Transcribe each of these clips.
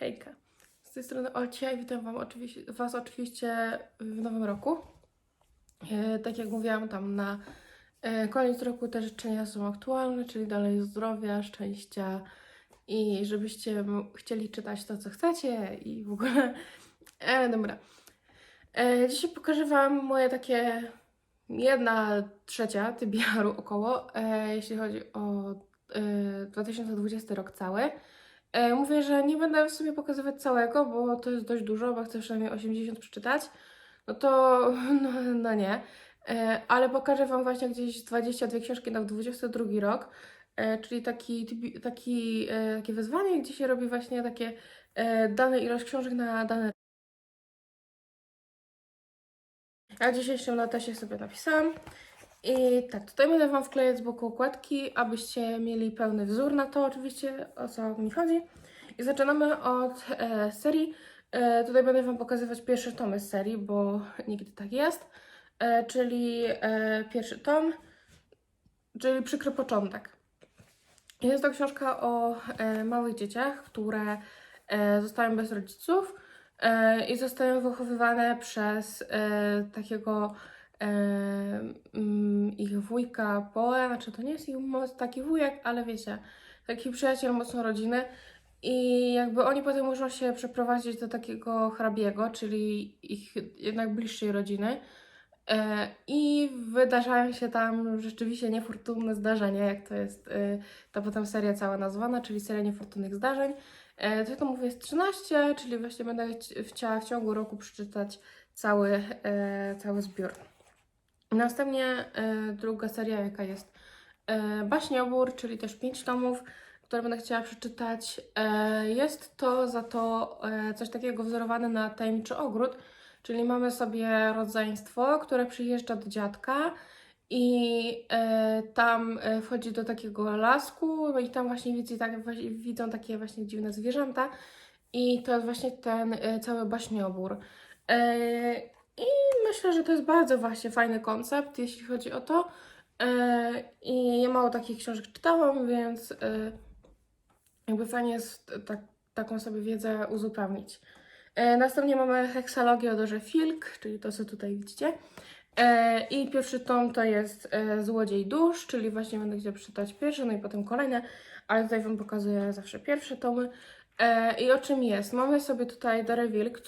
Hejka. Z tej strony Olcia i witam wam oczywiście, Was oczywiście w nowym roku. E, tak jak mówiłam, tam na e, koniec roku te życzenia są aktualne, czyli dalej zdrowia, szczęścia i żebyście chcieli czytać to, co chcecie i w ogóle. E, dobra. E, dzisiaj pokażę Wam moje takie jedna trzecia tybiaru około, e, jeśli chodzi o e, 2020 rok cały. E, mówię, że nie będę w sumie pokazywać całego, bo to jest dość dużo, bo chcę przynajmniej 80 przeczytać. No to no, no nie. E, ale pokażę Wam właśnie gdzieś 22 książki na 22 rok, e, czyli taki, taki, takie wyzwanie, gdzie się robi właśnie takie dane ilość książek na dane. Ja w dzisiejszym notesie sobie napisałam. I tak, tutaj będę Wam wklejać z boku okładki, abyście mieli pełny wzór na to oczywiście, o co mi chodzi. I zaczynamy od e, serii. E, tutaj będę Wam pokazywać pierwsze tomy z serii, bo nigdy tak jest. E, czyli e, pierwszy tom, czyli przykry początek. Jest to książka o e, małych dzieciach, które e, zostają bez rodziców e, i zostają wychowywane przez e, takiego ich wujka Poe, znaczy to nie jest ich moc- taki wujek, ale wiecie, taki przyjaciel mocno rodziny i jakby oni potem muszą się przeprowadzić do takiego hrabiego, czyli ich jednak bliższej rodziny. E, I wydarzają się tam rzeczywiście niefortunne zdarzenia, jak to jest e, ta potem seria cała nazwana, czyli seria niefortunnych zdarzeń. E, To to mówię jest 13, czyli właśnie będę chci- chciała w ciągu roku przeczytać cały, cały zbiór. Następnie e, druga seria, jaka jest e, Baśniobór, czyli też 5 tomów, które będę chciała przeczytać. E, jest to za to e, coś takiego wzorowane na Tajemniczy Ogród, czyli mamy sobie rodzeństwo, które przyjeżdża do dziadka i e, tam e, wchodzi do takiego lasku no i tam właśnie widzi, tak, widzą takie właśnie dziwne zwierzęta i to jest właśnie ten e, cały baśniobór. E, I myślę, że to jest bardzo właśnie fajny koncept, jeśli chodzi o to. E, I ja mało takich książek czytałam, więc e, jakby fajnie jest tak, taką sobie wiedzę uzupełnić. E, następnie mamy heksalogię Dorze Filk, czyli to, co tutaj widzicie. I pierwszy tom to jest Złodziej Dusz, czyli właśnie będę chciała przeczytać pierwszy, no i potem kolejne, ale tutaj Wam pokazuję zawsze pierwsze tomy. E, I o czym jest? Mamy sobie tutaj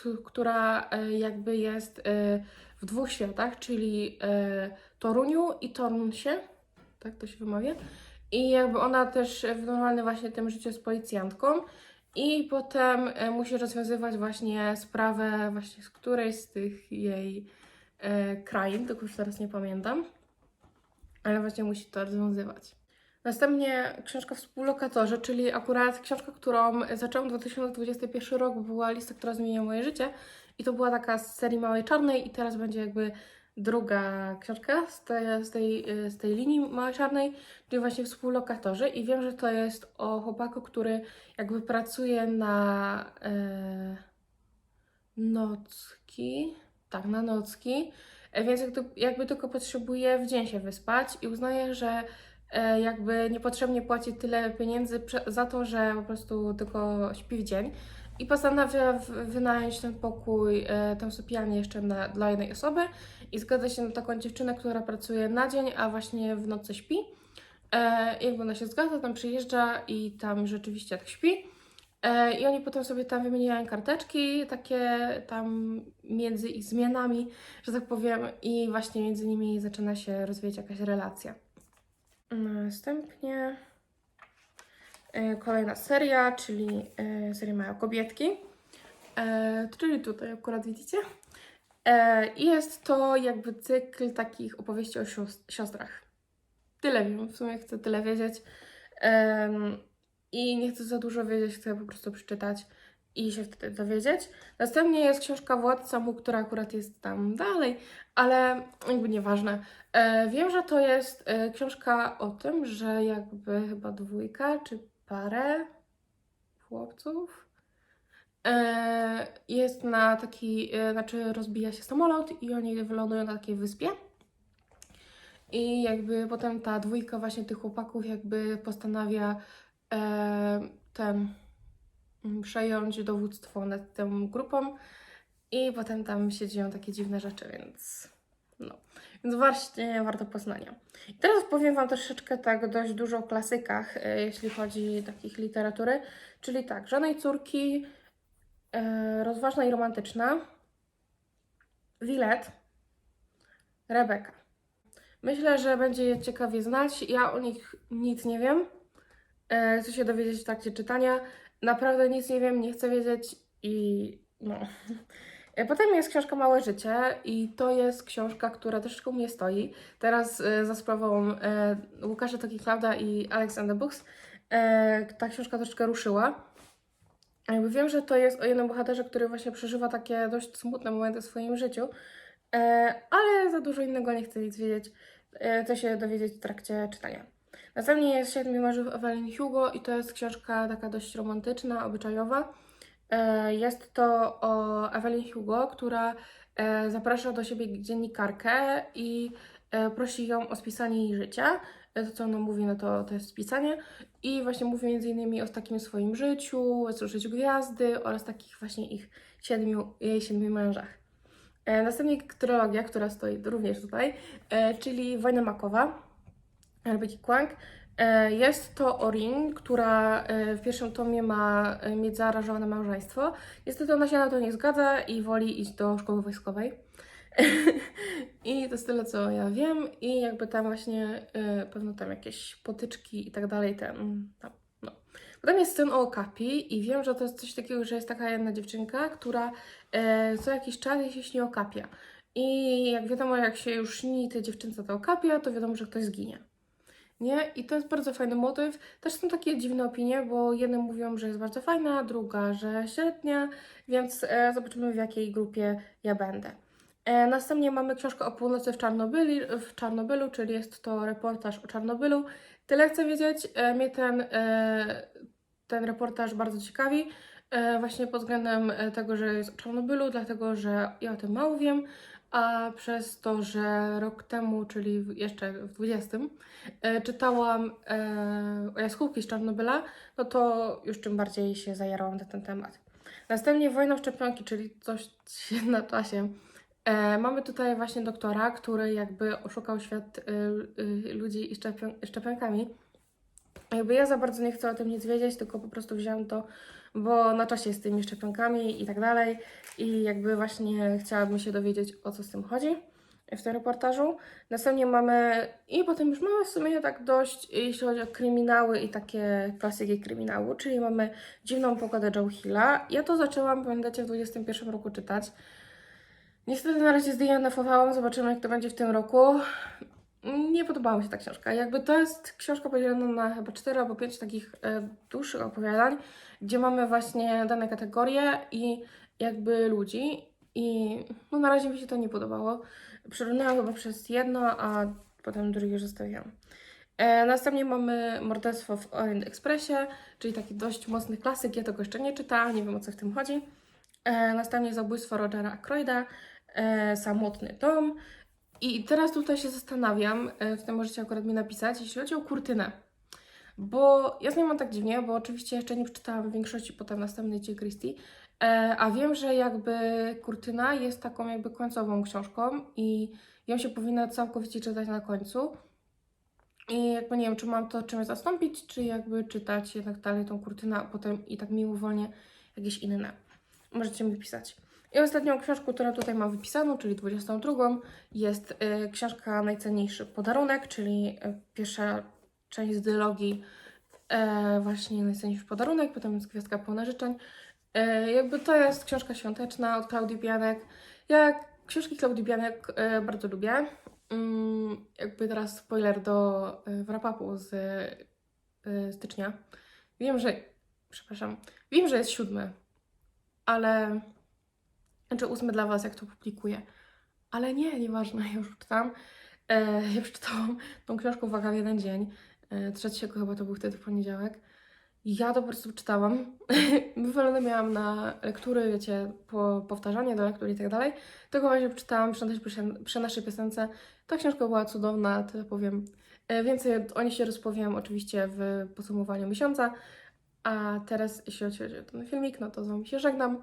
tu- która e, jakby jest e, w dwóch światach, czyli Toruniu i Tornsie, tak to się wymawia. I jakby ona też w normalnym właśnie tym życiu jest policjantką i potem musi rozwiązywać właśnie sprawę właśnie z którejś z tych jej krain, tylko już teraz nie pamiętam, ale właśnie musi to rozwiązywać. Następnie książka Współlokatorzy, czyli akurat książka, którą zaczęłam 2021 rok, była lista, która zmieniła moje życie. I to była taka z serii Małej Czarnej i teraz będzie jakby druga książka z tej, z tej, z tej linii Małej Czarnej, czyli właśnie Współlokatorzy i wiem, że to jest o chłopaku, który jakby pracuje na e, nocki, tak, na nocki, e, więc jakby, jakby tylko potrzebuje w dzień się wyspać i uznaje, że jakby niepotrzebnie płaci tyle pieniędzy za to, że po prostu tylko śpi w dzień i postanawia wynająć ten pokój, e, tę sypialnię jeszcze na, dla jednej osoby i zgadza się na taką dziewczynę, która pracuje na dzień, a właśnie w nocy śpi. E, jakby ona się zgadza, tam przyjeżdża i tam rzeczywiście tak śpi. E, I oni potem sobie tam wymieniają karteczki, takie tam między ich zmianami, że tak powiem, i właśnie między nimi zaczyna się rozwijać jakaś relacja. Następnie e, kolejna seria, czyli e, seria Mają Kobietki, e, czyli tutaj akurat widzicie. I jest to jakby cykl takich opowieści o sios- siostrach. Tyle wiem, w sumie chcę tyle wiedzieć. I nie chcę za dużo wiedzieć, chcę po prostu przeczytać i się wtedy dowiedzieć. Następnie jest książka Władca Mu, która akurat jest tam dalej, ale jakby nieważne. E, wiem, że to jest e, książka o tym, że jakby chyba dwójka czy parę chłopców e, jest na taki, e, znaczy rozbija się samolot i oni wylądują na takiej wyspie. I jakby potem ta dwójka właśnie tych chłopaków jakby postanawia e, ten przejąć dowództwo nad tą grupą i potem tam się dzieją takie dziwne rzeczy, więc no. Więc właśnie warto poznania. I teraz powiem Wam troszeczkę tak dość dużo o klasykach, e, jeśli chodzi o takich literatury, czyli tak, Żadnej córki, e, rozważna i romantyczna, Wilet, Rebeka. Myślę, że będzie je ciekawie znać. Ja o nich nic nie wiem. E, Chcę się dowiedzieć w trakcie czytania. Naprawdę nic nie wiem, nie chcę wiedzieć i no. E, Potem jest książka Małe Życie i to jest książka, która troszeczkę u mnie stoi. Teraz e, za sprawą e, Łukasza Toki Klauda i Alex and the Books ta książka troszeczkę ruszyła. Jakby wiem, że to jest o jednym bohaterze, który właśnie przeżywa takie dość smutne momenty w swoim życiu, ale za dużo innego nie chcę nic wiedzieć. Chcę się dowiedzieć w trakcie czytania. Następnie jest Siedmiu mężów Evelyn Hugo i to jest książka taka dość romantyczna, obyczajowa. E, Jest to o Evelyn Hugo, która e, zaprasza do siebie dziennikarkę i e, prosi ją o spisanie jej życia. To, co ona mówi, no to, to jest spisanie. I właśnie mówi między innymi o takim swoim życiu, o życiu gwiazdy oraz takich właśnie ich siedmiu, jej siedmiu mężach. Następnie trylogia, która stoi również tutaj, czyli Wojna Makowa, Rebeki Kwank. E, Jest to Orin, która e, w pierwszym tomie ma e, mieć zaaranżowane małżeństwo. Niestety ona się na to nie zgadza i woli iść do szkoły wojskowej. I to jest tyle, co ja wiem. I jakby tam właśnie pewno tam jakieś potyczki i tak dalej. Ten, tam, no. Potem jest ten o Okapi i wiem, że to jest coś takiego, że jest taka jedna dziewczynka, która co jakiś czas jej się śni okapia. I jak wiadomo, jak się już śni tej dziewczynce to okapia, to wiadomo, że ktoś zginie. Nie? I to jest bardzo fajny motyw. Też są takie dziwne opinie, bo jedne mówią, że jest bardzo fajna, druga, że średnia, więc e, zobaczymy w jakiej grupie ja będę. E, następnie mamy książkę o północy w Czarnobylu, w Czarnobylu, czyli jest to reportaż o Czarnobylu. Tyle chcę wiedzieć. E, mnie ten, e, ten reportaż bardzo ciekawi. E, właśnie pod względem e, tego, że jest o Czarnobylu, dlatego że ja o tym mało wiem, a przez to, że rok temu, czyli jeszcze w 20, e, czytałam e, o jaskółki z Czarnobyla, no to już tym bardziej się zajarałam na ten temat. Następnie Wojna w szczepionki, czyli coś na czasie. E, mamy tutaj właśnie doktora, który jakby oszukał świat y, y, ludzi i szczepion szczepionkami. Jakby ja za bardzo nie chcę o tym nic wiedzieć, tylko po prostu wziąłem to, bo na czasie z tymi szczepionkami i tak dalej. I jakby właśnie chciałabym się dowiedzieć, o co z tym chodzi w tym reportażu. Następnie mamy, i potem już mamy w sumie tak dość, jeśli chodzi o kryminały i takie klasyki kryminału, czyli mamy Dziwną pogodę Joe Hilla. Ja to zaczęłam, pamiętacie, w 21 roku czytać. Niestety na razie zdjętowałam, zobaczymy jak to będzie w tym roku. Nie podobała mi się ta książka. Jakby to jest książka podzielona na chyba 4 albo 5 takich e, dłuższych opowiadań, gdzie mamy właśnie dane kategorie i jakby ludzi. I no na razie mi się to nie podobało. Przerunęłam chyba przez jedno, a potem drugie zostawiłam. E, następnie mamy Morderstwo w Orient Expressie, czyli taki dość mocny klasyk. Ja tego jeszcze nie czytałam, nie wiem o co w tym chodzi. E, następnie Zabójstwo Rogera Ackroyda, e, Samotny dom. I teraz tutaj się zastanawiam, e, tym możecie akurat mi napisać, jeśli chodzi o kurtynę. Bo ja z nią mam tak dziwnie, bo oczywiście jeszcze nie przeczytałam większości potem następnej Ci Christie, e, a wiem, że jakby kurtyna jest taką jakby końcową książką i ją się powinna całkowicie czytać na końcu. I jakby nie wiem, czy mam to czymś zastąpić, czy jakby czytać jednak dalej tą kurtynę, a potem i tak miłowolnie jakieś inne. Możecie mi pisać. I ostatnią książką, którą tutaj mam wypisaną, czyli 22, jest y, książka Najcenniejszy podarunek, czyli y, pierwsza część z dylogii e, właśnie Najcenniejszy podarunek, potem jest Gwiazdka pełna życzeń. Jakby to jest książka świąteczna od Klaudii Bianek. Ja książki Klaudii Bianek bardzo lubię. Mm, jakby teraz spoiler do wrap-upu z stycznia. Wiem, że... Przepraszam. Wiem, że jest siódmy, ale... Znaczy ósmy dla Was, jak to publikuję. Ale nie, nieważne, ja już czytałam. E, ja przeczytałam tą książkę, uwaga, w jeden dzień. E, trzeciego chyba to był wtedy poniedziałek. Ja to po prostu czytałam. Wywalone miałam na lektury, wiecie, po, powtarzanie do lektur i tak dalej. Tego właśnie przeczytałam przy przy naszej piosence. Ta książka była cudowna, tyle powiem. E, więcej o niej się rozpowiem oczywiście w podsumowaniu miesiąca. A teraz, jeśli chodzi o ten filmik, no to z Wami się żegnam